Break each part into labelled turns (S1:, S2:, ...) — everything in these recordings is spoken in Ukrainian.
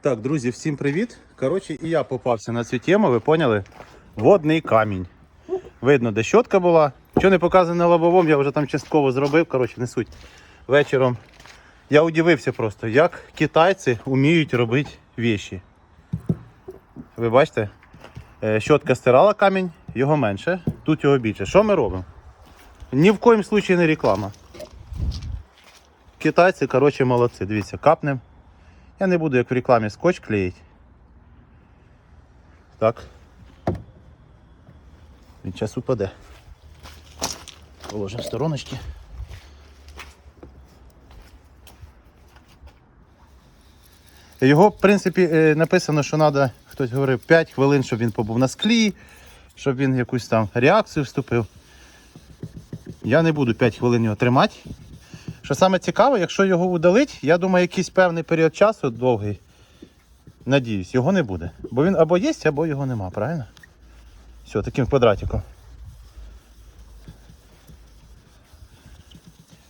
S1: Так, друзі, всім привіт. Коротше, і я попався на цю тему, ви поняли? Водний камінь. Видно, де щотка була. Що не показано на лобовому, я вже там частково зробив. Коротше, не суть. Вечором я удивився просто, як китайці вміють робити віші. Ви бачите? Е, Щотка стирала камінь, його менше, тут його більше. Що ми робимо? Ні в коїм случаї не реклама. Китайці, коротше, молодці. Дивіться, капнем. Я не буду як в рекламі скотч клеїти. Так. Він час упаде. Положимо в стороночки. Його, в принципі, е, написано, що треба, хтось говорив, 5 хвилин, щоб він побув на склі, щоб він якусь там реакцію вступив. Я не буду 5 хвилин його тримати. Що саме цікаве, якщо його удалить, я думаю, якийсь певний період часу довгий. Надіюсь, його не буде. Бо він або є, або його нема, правильно? Все, таким квадратиком.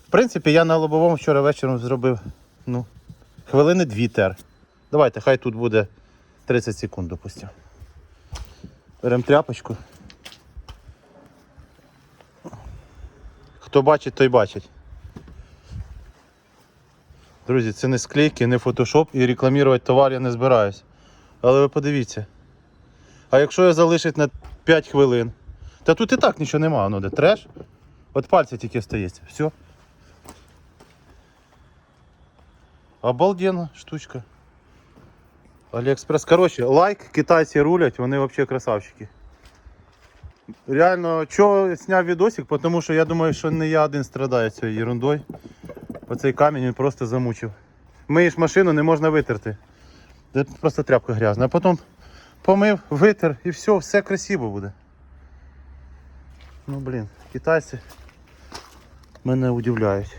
S1: В принципі, я на лобовому вчора вечором зробив ну, хвилини дві тер. Давайте, хай тут буде 30 секунд, допустимо. Беремо тряпочку. Хто бачить, той бачить. Друзі, це не склейки, не фотошоп і рекламувати товар я не збираюсь. Але ви подивіться. А якщо я залишить на 5 хвилин, та тут і так нічого нема, ну де треш. От пальця тільки стається. Все. Обалденна штучка. Аліекспрес. Коротше, лайк, китайці рулять, вони взагалі красавчики. Реально, чого зняв відосик, тому що я думаю, що не я один страдаю цією ерундою. Оцей камінь він просто замучив. Миєш машину, не можна витерти. Це просто тряпка грязна. А потім помив, витер і все, все красиво буде. Ну блін, китайці мене удивляють.